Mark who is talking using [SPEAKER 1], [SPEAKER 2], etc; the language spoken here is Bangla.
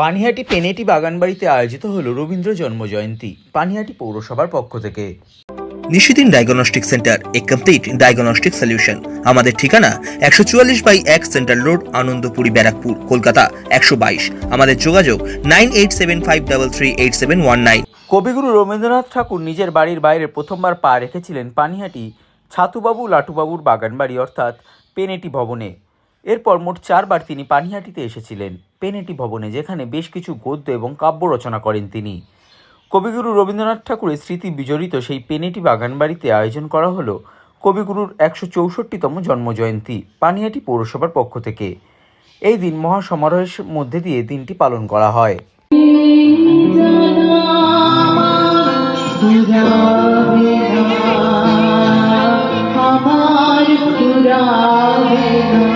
[SPEAKER 1] পানিহাটি পেনেটি বাগানবাড়িতে আয়োজিত হলো রবীন্দ্র জন্মজয়ন্তী পানিহাটি পৌরসভার পক্ষ থেকে।
[SPEAKER 2] নিশিদিন ডায়াগনস্টিক সেন্টার এ কমপ্লিট ডায়াগনস্টিক সলিউশন। আমাদের ঠিকানা একশো চুয়াল্লিশ বাই এক সেন্ট্রাল রোড আনন্দপুরি ব্যারাকপুর কলকাতা একশো বাইশ। আমাদের যোগাযোগ nine eight seven five double three eight seven one nine.
[SPEAKER 1] Kabiguru Rabindranath Thakur নিজের বাড়ির বাইরে প্রথমবার পা রেখেছিলেন পানিহাটি ছাতুবাবু লাটুবাবুর বাগানবাড়ি অর্থাৎ পেনেটি ভবনে। এরপর মোট চারবার তিনি পানিহাটিতে এসেছিলেন। পেনেটি ভবনে যেখানে বেশ কিছু গদ্য এবং কাব্য রচনা করেন তিনি। কবিগুরু রবীন্দ্রনাথ ঠাকুরের স্মৃতি বিজড়িত সেই পেনেটি বাগানবাড়িতে আয়োজন করা হলো কবিগুরুর একশো চৌষট্টিতম জন্মজয়ন্তী পানিহাটি পৌরসভার পক্ষ থেকে। এই দিন মহাসমারোহের মধ্যে দিয়ে দিনটি পালন করা হয়।
[SPEAKER 3] আমার